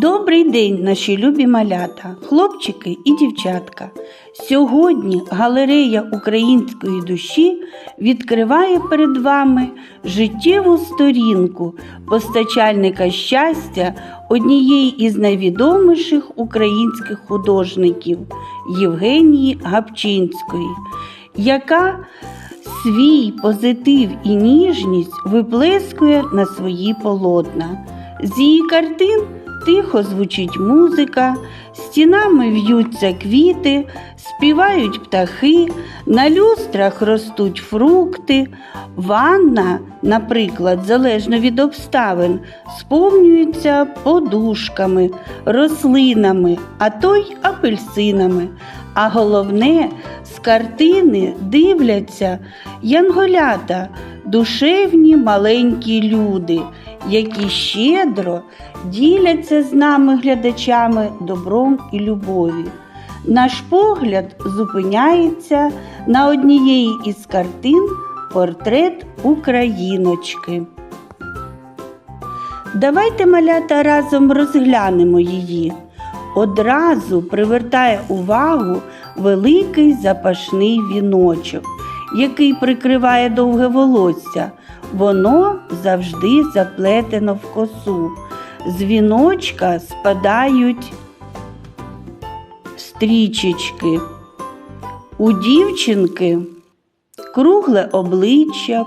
Добрий день, наші любі малята, хлопчики і дівчатка. Сьогодні галерея української душі відкриває перед вами життєву сторінку постачальника щастя однієї із найвідоміших українських художників Євгенії Гапчинської, яка свій позитив і ніжність виплескує на свої полотна. З її картин тихо звучить музика, стінами в'ються квіти, співають птахи, на люстрах ростуть фрукти. Ванна, наприклад, залежно від обставин, сповнюється подушками, рослинами, а то й апельсинами. А головне, з картини дивляться янголята, душевні маленькі люди, які щедро діляться з нами глядачами добром і любов'ю. Наш погляд зупиняється на однієї із картин портрет Україночки. Давайте малята разом розглянемо її. Одразу привертає увагу великий запашний віночок, який прикриває довге волосся. Воно завжди заплетено в косу. З віночка спадають стрічечки. У дівчинки кругле обличчя,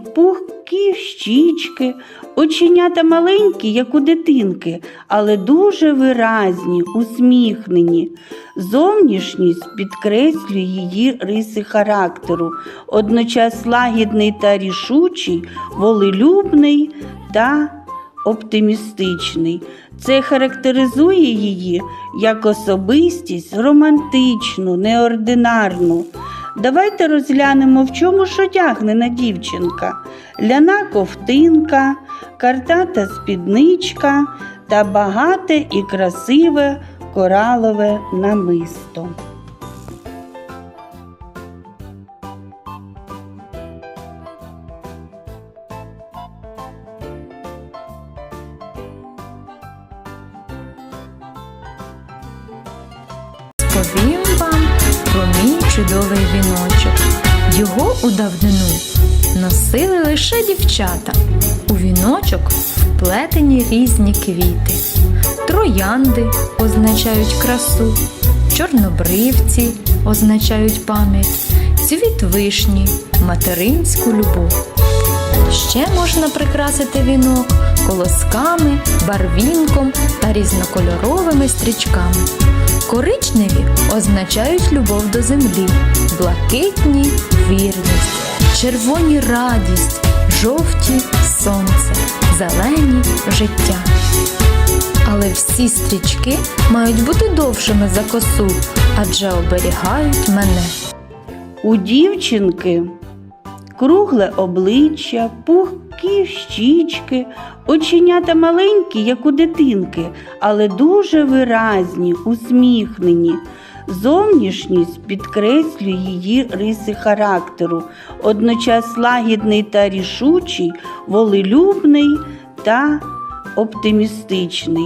пухкі щічки, оченята маленькі, як у дитинки, але дуже виразні, усміхнені. Зовнішність підкреслює її риси характеру, одночас лагідний та рішучий, волелюбний та оптимістичний. Це характеризує її як особистість романтичну, неординарну. Давайте розглянемо, в чому ж одягнена дівчинка. Ляна ковтинка, картата спідничка та багате і красиве коралове намисто. Мій чудовий віночок. Його у давнину носили лише дівчата. У віночок вплетені різні квіти. Троянди означають красу, чорнобривці означають пам'ять, цвіт вишні, материнську любов. Ще можна прикрасити вінок колосками, барвінком та різнокольоровими стрічками. Коричневі означають любов до землі, блакитні вірність, червоні радість, жовті сонце, зелені життя. Але всі стрічки мають бути довшими за косу, адже оберігають мене. У дівчинки кругле обличчя, пухкі щічки, оченята маленькі, як у дитинки, але дуже виразні, усміхнені. Зовнішність підкреслює її риси характеру, одночас лагідний та рішучий, волелюбний та оптимістичний.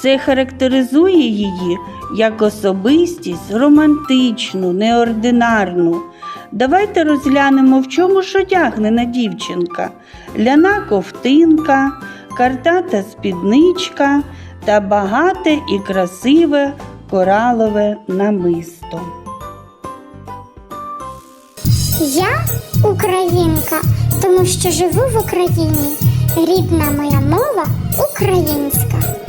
Це характеризує її як особистість романтичну, неординарну. Давайте розглянемо, в чому ж одягнена дівчинка. Ляна ковтинка, картата спідничка та багате і красиве коралове намисто. Я українка, тому що живу в Україні. Рідна моя мова українська.